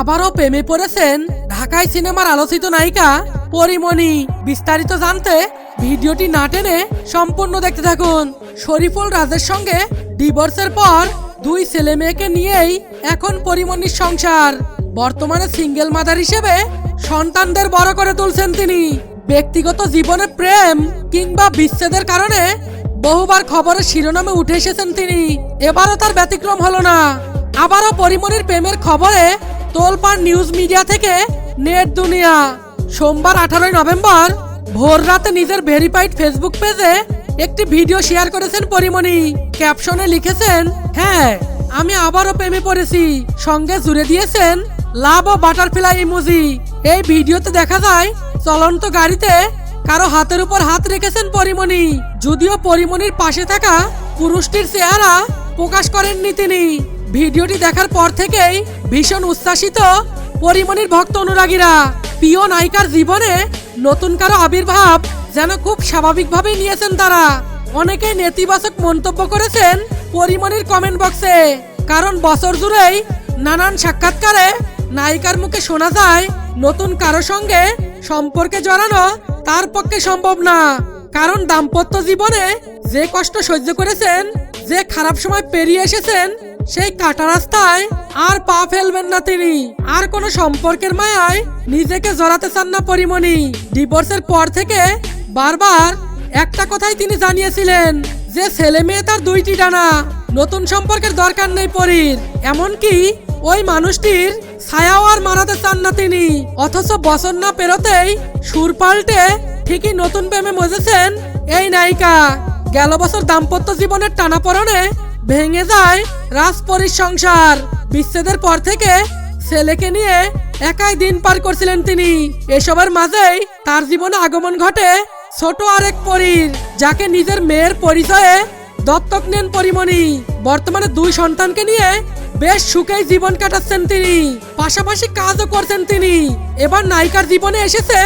আবারও প্রেমে পড়েছেন ঢাকায় সিনেমার আলোচিত নায়িকা পরিমণি। বিস্তারিত জানতে ভিডিওটি না টেনে সম্পূর্ণ দেখতে থাকুন। শরীফুল রাজের সঙ্গে ডিভোর্সের পর দুই ছেলে মেয়েকে নিয়েই এখন পরিমণির সংসার। বর্তমানে সিঙ্গেল মাদার হিসেবে সন্তানদের বড় করে তুলছেন তিনি। ব্যক্তিগত জীবনে প্রেম কিংবা বিচ্ছেদের কারণে বহুবার খবরের শিরোনামে উঠে এসেছেন তিনি। এবারও তার ব্যতিক্রম হলো না। আবারও পরিমণির প্রেমের খবরে তোলপাড় নিউজ মিডিয়া থেকে নেট দুনিয়া। সোমবার আঠারোই নভেম্বর ভোর রাতে নিজের ভেরিফাইড ফেসবুক পেজে একটি ভিডিও শেয়ার করেছেন পরিমণি। ক্যাপশনে লিখেছেন হ্যাঁ আমি আবারও প্রেমে পড়েছি। সঙ্গে জুড়ে দিয়েছেন লাভ ও বাটারফ্লাই ইমোজি এই ভিডিওতে দেখা যায়, চলন্ত গাড়িতে কারও হাতের উপর হাত রেখেছেন পরিমণি। যদিও পরিমণির পাশে থাকা পুরুষটির চেহারা প্রকাশ করেননি তিনি। ভিডিওটি দেখার পর থেকেই ভীষণ উচ্ছ্বাসিত পরিমণির ভক্ত অনুরাগীরা। প্রিয় নায়িকার জীবনে নতুন কারও আবির্ভাব যেন খুব স্বাভাবিকভাবেই নিয়েছেন তারা। অনেকেই নেতিবাচক মন্তব্য করেছেন পরিমণির কমেন্ট বক্সে কারণ বছর জুড়েই নানান সাক্ষাৎকারে নায়িকার মুখে শোনা যায়, নতুন কারও সঙ্গে সম্পর্কে জড়ানো তার পক্ষে সম্ভব না। কারণ দাম্পত্য জীবনে যে কষ্ট সহ্য করেছেন, যে খারাপ সময় পেরিয়ে এসেছেন সেই কাটা রাস্তায় আর পা ফেলবেন না তিনি। আর কোনো সম্পর্কের মায়ায় নিজেকে জড়াতে চান না পরিমণি। ডিভোর্সের পর থেকে বারবার একটা কথাই তিনি জানিয়েছিলেন যে, ছেলে মেয়ে তার দুইটি ডানা, নতুন সম্পর্কের দরকার নেই পরীর। এমনকি ওই মানুষটির ছায়াও আর মারাতে চান না তিনি। অথচ বছর না পেরোতেই সুর পাল্টে ঠিকই নতুন প্রেমে মজেছেন এই নায়িকা। গেল বছর দাম্পত্য জীবনের টানাপড়নে ভেঙে যায় রাজপরীর সংসার। বিচ্ছেদের পর থেকে ছেলেকে নিয়ে একাই দিন পার করছিলেন তিনি। এসবের মাঝেই তার জীবনে আগমন ঘটে ছোট আরেক পরীর, যাকে নিজের মেয়ের পরিচয়ে দত্তক নেন পরিমণি। বর্তমানে দুই সন্তানকে নিয়ে বেশ সুখেই জীবন কাটাচ্ছেন তিনি। পাশাপাশি কাজও করছেন তিনি। এবার নায়িকার জীবনে এসেছে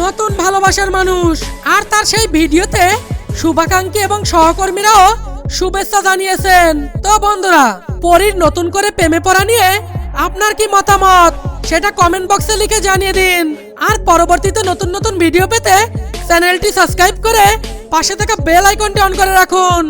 নতুন ভালোবাসার মানুষ। আর তার সেই ভিডিওতে শুভাকাঙ্ক্ষী এবং সহকর্মীরাও শুভেচ্ছা জানিয়েছেন। তো বন্ধুরা, পরীর নতুন করে প্রেমে পড়া নিয়ে আপনার কি মতামত? সেটা কমেন্ট বক্সে লিখে জানিয়ে দিন। আর পরবর্তীতে নতুন নতুন ভিডিও পেতে চ্যানেলটি সাবস্ক্রাইব করে পাশে থাকা বেল আইকনটি অন করে রাখুন।